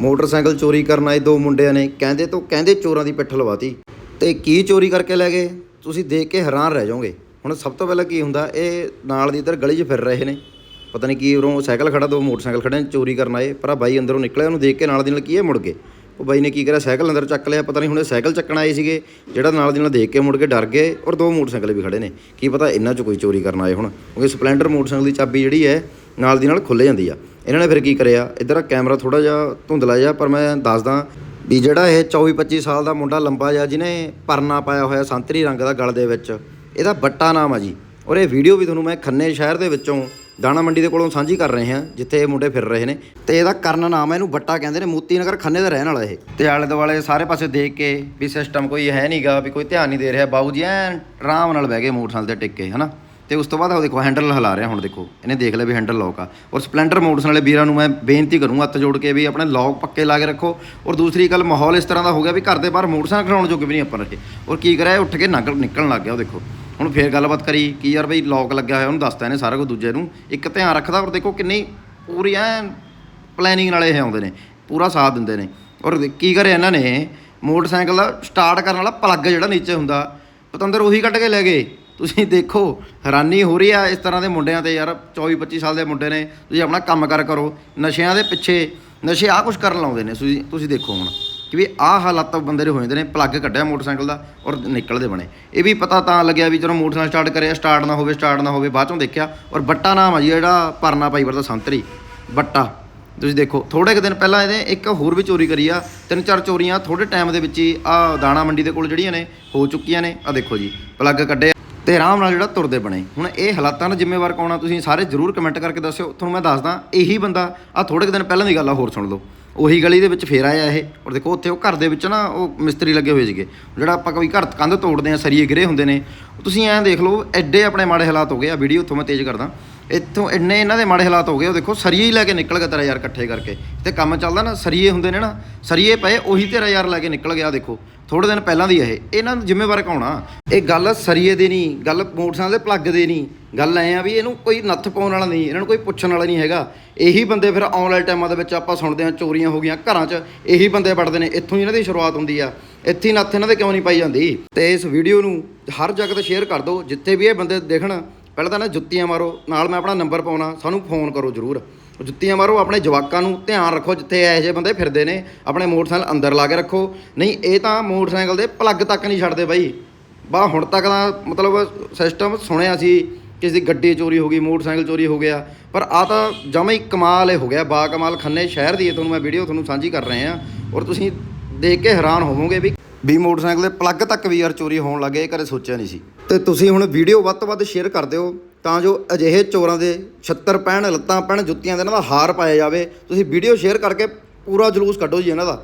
Motorcycle ਚੋਰੀ ਕਰਨ ਆਏ ਦੋ ਮੁੰਡਿਆਂ ਨੇ ਕਹਿੰਦੇ ਤੋਂ ਕਹਿੰਦੇ ਚੋਰਾਂ ਦੀ ਪਿੱਠ ਲਵਾਤੀ। ਤੇ ਕੀ ਚੋਰੀ ਕਰਕੇ ਲੈ ਗਏ? ਤੁਸੀਂ ਦੇਖ ਕੇ ਹੈਰਾਨ ਰਹਿ ਜਾਓਗੇ। ਹੁਣ ਸਭ ਤੋਂ ਪਹਿਲਾਂ ਕੀ ਹੁੰਦਾ, ਇਹ ਨਾਲ ਦੀ ਇੱਧਰ ਗਲੀ 'ਚ ਫਿਰ ਰਹੇ ਨੇ। ਪਤਾ ਨਹੀਂ ਕੀ ਉਰੋਂ ਸਾਈਕਲ ਖੜਾ, ਦੋ ਮੋਟਰਸਾਈਕਲ ਖੜੇ ਨੇ, ਚੋਰੀ ਕਰਨ ਆਏ। ਪਰ ਆ ਬਾਈ ਅੰਦਰੋਂ ਨਿਕਲਿਆ, ਉਹਨੂੰ ਦੇਖ ਕੇ ਨਾਲ ਦੀ ਨਾਲ ਕੀ ਇਹ ਮੁੜ ਗਏ ਉਹ ਬਾਈ ਨੇ ਕੀ ਕਰਿਆ, ਸਾਈਕਲ ਅੰਦਰ ਚੱਕ ਲਿਆ। ਪਤਾ ਨਹੀਂ ਹੁਣ ਇਹ ਸਾਈਕਲ ਚੱਕਣ ਆਏ ਸੀਗੇ, ਜਿਹੜਾ ਨਾਲ ਦੀ ਨਾਲ ਦੇਖ ਕੇ ਮੁੜ ਕੇ ਡਰ ਗਏ ਔਰ ਦੋ ਮੋਟਰਸਾਈਕਲ ਵੀ ਖੜੇ ਨੇ। ਕੀ ਪਤਾ ਇਹਨਾਂ 'ਚ ਕੋਈ ਚੋਰੀ ਕਰਨ ਆਏ ਹੁਣ, ਕਿਉਂਕਿ ਸਪਲੈਂਡਰ ਮੋਟਰਸਾਈਕਲ ਦੀ ਚਾਬੀ ਜਿਹੜੀ ਹੈ ਨਾਲ ਦੀ ਨਾਲ ਖੁੱਲ ਜਾਂਦੀ ਆ। ਇਹਨਾਂ ਨੇ ਫਿਰ ਕੀ ਕਰਿਆ? ਇੱਧਰ ਕੈਮਰਾ ਥੋੜਾ ਜਿਹਾ ਧੁੰਦਲਾ ਜਿਹਾ, ਪਰ ਮੈਂ ਦੱਸਦਾ ਵੀ ਜਿਹੜਾ ਇਹ 24 25 ਸਾਲ ਦਾ ਮੁੰਡਾ ਲੰਬਾ ਜਿਹਾ, ਜਿਹਨੇ ਪਰਨਾ ਪਾਇਆ ਹੋਇਆ ਸੰਤਰੀ ਰੰਗ ਦਾ ਗਲ ਦੇ ਵਿੱਚ, ਇਹਦਾ ਬੱਟਾ ਨਾਮ ਆ ਜੀ। ਔਰ ਇਹ ਵੀਡੀਓ ਵੀ ਤੁਹਾਨੂੰ ਮੈਂ ਖੰਨੇ ਸ਼ਹਿਰ ਦੇ ਵਿੱਚੋਂ ਦਾਣਾ ਮੰਡੀ ਦੇ ਕੋਲੋਂ ਸਾਂਝੀ ਕਰ ਰਹੇ ਹਾਂ, ਜਿੱਥੇ ਇਹ ਮੁੰਡੇ ਫਿਰ ਰਹੇ ਨੇ। ਤੇ ਇਹਦਾ ਕਰਨ ਨਾਮ ਹੈ ਇਹਨੂੰ ਬੱਟਾ ਕਹਿੰਦੇ ਨੇ ਮੋਤੀ ਨਗਰ ਖੰਨੇ ਦਾ ਰਹਿਣ ਵਾਲਾ ਇਹ। ਤੇ ਆਲੇ ਦੁਆਲੇ ਸਾਰੇ ਪਾਸੇ ਦੇਖ ਕੇ ਵੀ ਸਿਸਟਮ ਕੋਈ ਹੈ ਨਹੀਂਗਾ ਵੀ ਕੋਈ ਧਿਆਨ ਨਹੀਂ ਦੇ ਰਿਹਾ। ਬਾਊ ਜੀ ਐਨ ਆਰਾਮ ਨਾਲ ਬਹਿ ਗਏ ਮੋਟਰਸਾਈਕਲ ਤੇ ਟਿੱਕੇ ਕੇ ਹਨਾ? ਤੇ ਉਸ ਤੋਂ ਬਾਅਦ ਆਹ ਦੇਖੋ ਹੈਂਡਲ ਹਿਲਾ ਰਿਹਾ ਹੁਣ ਦੇਖੋ। ਇਹਨੇ ਦੇਖ ਲਿਆ ਵੀ ਹੈਂਡਲ ਲੌਕ ਆ। ਔਰ ਸਪਲੈਂਡਰ ਮੋਟਰਸਾਈਕਲ ਵਾਲੇ ਵੀਰਾਂ ਨੂੰ ਮੈਂ ਬੇਨਤੀ ਕਰੂੰਗਾ ਹੱਥ ਜੋੜ ਕੇ ਵੀ ਆਪਣੇ ਲੌਕ ਪੱਕੇ ਲਾ ਕੇ ਰੱਖੋ। ਔਰ ਦੂਸਰੀ ਗੱਲ, ਮਾਹੌਲ ਇਸ ਤਰ੍ਹਾਂ ਦਾ ਹੋ ਗਿਆ ਵੀ ਘਰ ਦੇ ਬਾਹਰ ਮੋਟਰਸਾਈਕਲ ਖੜਾਉਣ ਜੋਗੇ ਵੀ ਨਹੀਂ ਆਪਾਂ ਰਹੇ ਔਰ ਕੀ ਕਰਿਆ, ਇਹ ਉੱਠ ਕੇ ਨਕਲ ਨਿਕਲਣ ਲੱਗ ਗਿਆ ਉਹ ਦੇਖੋ। ਹੁਣ ਫੇਰ ਗੱਲਬਾਤ ਕਰੀ, ਕੀ ਯਾਰ ਬਈ ਲੌਕ ਲੱਗਿਆ ਹੋਇਆ, ਉਹਨੂੰ ਦੱਸਤਾ ਇਹਨੇ ਸਾਰਾ ਕੁਝ ਦੂਜੇ ਨੂੰ। ਇੱਕ ਧਿਆਨ ਰੱਖਦਾ ਔਰ ਦੇਖੋ ਕਿੰਨੀ ਪੂਰੀ ਐ ਪਲੈਨਿੰਗ ਨਾਲੇ ਇਹ ਆਉਂਦੇ ਨੇ, ਪੂਰਾ ਸਾਥ ਦਿੰਦੇ ਨੇ। ਔਰ ਕੀ ਕਰਿਆ ਇਹਨਾਂ ਨੇ, ਮੋਟਰਸਾਈਕਲ ਦਾ ਸਟਾਰਟ ਕਰਨ ਵਾਲਾ ਪਲੱਗ ਜਿਹੜਾ ਨੀਚੇ ਹੁੰਦਾ, ਪਤੰਦਰ ਉਹੀ ਕੱਢ ਕੇ ਲੈ ਗਏ। ਤੁਸੀਂ ਦੇਖੋ, ਹੈਰਾਨੀ ਹੋ ਰਹੀ ਆ ਇਸ ਤਰ੍ਹਾਂ ਦੇ ਮੁੰਡਿਆਂ ਤੇ ਯਾਰ 24 25 ਸਾਲ ਦੇ ਮੁੰਡੇ ਨੇ, ਤੁਸੀਂ ਆਪਣਾ ਕੰਮ ਕਰ ਕਰੋ, ਨਸ਼ਿਆਂ ਦੇ ਪਿੱਛੇ, ਨਸ਼ੇ ਆ ਕੁਝ ਕਰਨ ਲਾਉਂਦੇ ਨੇ, ਤੁਸੀਂ ਤੁਸੀਂ ਦੇਖੋ ਹੁਣ, ਕਿ ਵੀ ਆਹ ਹਾਲਾਤ ਬੰਦੇ ਦੇ ਹੋ ਜਾਂਦੇ ਨੇ, ਪਲੱਗ ਕੱਢਿਆ ਮੋਟਰਸਾਈਕਲ ਦਾ ਔਰ ਨਿਕਲਦੇ ਬਣੇ। ਇਹ ਵੀ ਪਤਾ ਤਾਂ ਲੱਗਿਆ ਵੀ ਜਦੋਂ ਮੋਟਰਸਾਈਕਲ ਸਟਾਰਟ ਕਰਿਆ ਸਟਾਰਟ ਨਾ ਹੋਵੇ ਸਟਾਰਟ ਨਾ ਹੋਵੇ, ਬਾਅਦ ਚੋਂ ਦੇਖਿਆ, ਔਰ ਬੱਟਾ ਨਾਮ ਆ ਜੀ, ਜਿਹੜਾ ਪਰਨਾ ਪਾਈ ਵਰਦਾ ਸੰਤਰੀ, ਬੱਟਾ। ਤੁਸੀਂ ਦੇਖੋ ਥੋੜੇ ਕੁ ਦਿਨ ਪਹਿਲਾਂ ਇਹਦੇ ਇੱਕ ਹੋਰ ਵੀ ਚੋਰੀ ਕਰੀ ਆ, ਤਿੰਨ ਚਾਰ ਚੋਰੀਆਂ ਥੋੜੇ ਟਾਈਮ ਦੇ ਵਿੱਚ ਹੀ ਆ ਦਾਣਾ ਮੰਡੀ ਦੇ ਕੋਲ ਜਿਹੜੀਆਂ ਨੇ, ਹੋ ਚੁੱਕੀਆਂ ਨੇ ਆ ਦੇਖੋ ਜੀ, ਪਲੱਗ ਕੱਢੇ ਤੇ ਆਰਾਮ ਨਾਲ ਜਿਹੜਾ ਤੁਰਦੇ ਬਣੇ। ਹੁਣ ਇਹ ਹਾਲਾਤਾਂ ਦਾ ਜ਼ਿੰਮੇਵਾਰ ਕੌਣ ਆ ਤੁਸੀਂ ਸਾਰੇ ਜਰੂਰ ਕਮੈਂਟ ਕਰਕੇ ਦੱਸਿਓ। ਤੁਹਾਨੂੰ ਮੈਂ ਦੱਸਦਾ, ਇਹੀ ਬੰਦਾ ਆ ਥੋੜੇ ਕੁ ਦਿਨ ਪਹਿਲਾਂ ਦੀ ਗੱਲ ਆ, ਹੋਰ ਸੁਣ ਲਓ। ਉਹੀ ਗਲੀ ਦੇ ਵਿੱਚ ਫੇਰ ਆਇਆ ਇਹ। ਔਰ ਦੇਖੋ, ਉੱਥੇ ਉਹ ਘਰ ਦੇ ਵਿੱਚ ਨਾ ਉਹ ਮਿਸਤਰੀ ਲੱਗੇ ਹੋਏ ਸੀਗੇ। ਜਿਹੜਾ ਆਪਾਂ ਕੋਈ ਘਰ ਕੰਧ ਤੋੜਦੇ ਆ, ਸਰੀਏ ਗਿਰੇ ਹੁੰਦੇ ਨੇ। ਤੁਸੀਂ ਐਂ ਦੇਖ ਲਓ, ਐਡੇ ਆਪਣੇ ਮਾੜੇ ਹਾਲਾਤ ਹੋ ਗਏ ਆ। ਵੀਡੀਓ ਉੱਥੋਂ ਮੈਂ ਤੇਜ਼ ਕਰਦਾ। ਇੱਥੋਂ ਇੰਨੇ ਇਹਨਾਂ ਦੇ ਮਾੜੇ ਹਾਲਾਤ ਹੋ ਗਏ, ਉਹ ਦੇਖੋ, ਸਰੀਏ ਹੀ ਲੈ ਕੇ ਨਿਕਲ ਗਿਆ ਤੇਰਾ ਯਾਰ ਇਕੱਠੇ ਕਰਕੇ। ਤੇ ਕੰਮ ਚੱਲਦਾ ਨਾ, ਸਰੀਏ ਹੁੰਦੇ ਨੇ ਨਾ, ਸਰੀਏ ਪਏ, ਉਹੀ ਤੇਰਾ ਯਾਰ ਲੈ ਕੇ ਨਿਕਲ ਗਿਆ, ਦੇਖੋ। ਥੋੜੇ ਦਿਨ ਪਹਿਲਾਂ ਦੀ ਇਹ। ਇਹਨਾਂ ਨੂੰ ਜ਼ਿੰਮੇਵਾਰ ਕੌਣ ਆ? ਇਹ ਗੱਲ ਸਰੀਏ ਦੀ ਨਹੀਂ, ਗੱਲ ਮੋਟਰਸਾਈਕਲ ਦੇ ਪਲੱਗ ਦੇ ਨਹੀਂ। ਗੱਲ ਐ ਆ ਵੀ ਇਹਨੂੰ ਕੋਈ ਨੱਥ ਪਾਉਣ ਵਾਲਾ ਨਹੀਂ, ਇਹਨਾਂ ਨੂੰ ਕੋਈ ਪੁੱਛਣ ਵਾਲਾ ਨਹੀਂ ਹੈਗਾ। ਇਹੀ ਬੰਦੇ ਫਿਰ ਆਉਣ ਵਾਲੇ ਟਾਈਮਾਂ ਦੇ ਵਿੱਚ ਆਪਾਂ ਸੁਣਦੇ ਹਾਂ, ਚੋਰੀਆਂ ਹੋ ਗਈਆਂ ਘਰਾਂ 'ਚ, ਇਹੀ ਬੰਦੇ ਵੜਦੇ ਨੇ। ਇੱਥੋਂ ਹੀ ਇਹਨਾਂ ਦੀ ਸ਼ੁਰੂਆਤ ਹੁੰਦੀ ਆ। ਇੱਥੇ ਨੱਥ ਇਹਨਾਂ ਦੇ ਕਿਉਂ ਨਹੀਂ ਪਾਈ ਜਾਂਦੀ? ਤੇ ਇਸ ਵੀਡੀਓ ਨੂੰ ਹਰ ਜਗ੍ਹਾ ਤੇ ਸ਼ੇਅਰ ਕਰ ਦਿਓ, ਜਿੱਥੇ ਵੀ ਇਹ ਬੰਦੇ ਦੇਖਣ, ਪਹਿਲਾਂ ਤਾਂ ਨਾ ਜੁੱਤੀਆਂ ਮਾਰੋ, ਨਾਲ ਮੈਂ ਆਪਣਾ ਨੰਬਰ ਪਾਉਣਾ, ਸਾਨੂੰ ਫੋਨ ਕਰੋ ਜ਼ਰੂਰ। ਜੁੱਤੀਆਂ ਮਾਰੋ, ਆਪਣੇ ਜਵਾਕਾਂ ਨੂੰ ਧਿਆਨ ਰੱਖੋ, ਜਿੱਥੇ ਇਹੋ ਜਿਹੇ ਬੰਦੇ ਫਿਰਦੇ ਨੇ, ਆਪਣੇ ਮੋਟਰਸਾਈਕਲ ਅੰਦਰ ਲਾ ਕੇ ਰੱਖੋ। ਨਹੀਂ, ਇਹ ਤਾਂ ਮੋਟਰਸਾਈਕਲ ਦੇ ਪਲੱਗ ਤੱਕ ਨਹੀਂ ਛੱਡਦੇ ਬਾਈ। ਬਾ, ਹੁਣ ਤੱਕ ਦਾ ਮਤਲਬ ਸਿਸਟਮ ਸੁਣਿਆ ਸੀ, ਕਿਸੇ ਦੀ ਗੱਡੀ ਚੋਰੀ ਹੋ ਗਈ, ਮੋਟਰਸਾਈਕਲ ਚੋਰੀ ਹੋ ਗਿਆ। ਪਰ ਆ ਤਾਂ ਜਮਾ ਹੀ ਕਮਾਲ ਹੀ ਹੋ ਗਿਆ, ਬਾ ਕਮਾਲ ਖੰਨੇ ਸ਼ਹਿਰ ਦੀ ਇਹ ਤੁਹਾਨੂੰ ਮੈਂ ਵੀਡੀਓ ਤੁਹਾਨੂੰ ਸਾਂਝੀ ਕਰ ਰਹੇ ਹਾਂ। ਔਰ ਤੁਸੀਂ ਦੇਖ ਕੇ ਹੈਰਾਨ ਹੋਵੋਗੇ ਵੀ ਵੀ ਮੋਟਰਸਾਈਕਲ ਦੇ ਪਲੱਗ ਤੱਕ ਵੀ ਯਾਰ ਚੋਰੀ ਹੋਣ ਲੱਗੇ ਇਹ ਕਦੇ ਸੋਚਿਆ ਨਹੀਂ ਸੀ। ਤੇ ਤੁਸੀਂ ਹੁਣ ਵੀਡੀਓ ਵੱਧ ਤੋਂ ਵੱਧ ਸ਼ੇਅਰ ਕਰ ਦਿਓ, ਤਾਂ ਜੋ ਅਜਿਹੇ ਚੋਰਾਂ ਦੇ ਛੱਤਰ ਪੈਣ, ਲੱਤਾਂ ਪੈਣ, ਜੁੱਤੀਆਂ ਦੇ ਇਹਨਾਂ ਦਾ ਹਾਰ ਪਾਇਆ ਜਾਵੇ। ਤੁਸੀਂ ਵੀਡੀਓ ਸ਼ੇਅਰ ਕਰਕੇ ਪੂਰਾ ਜਲੂਸ ਕੱਢੋ ਜੀ ਇਹਨਾਂ ਦਾ।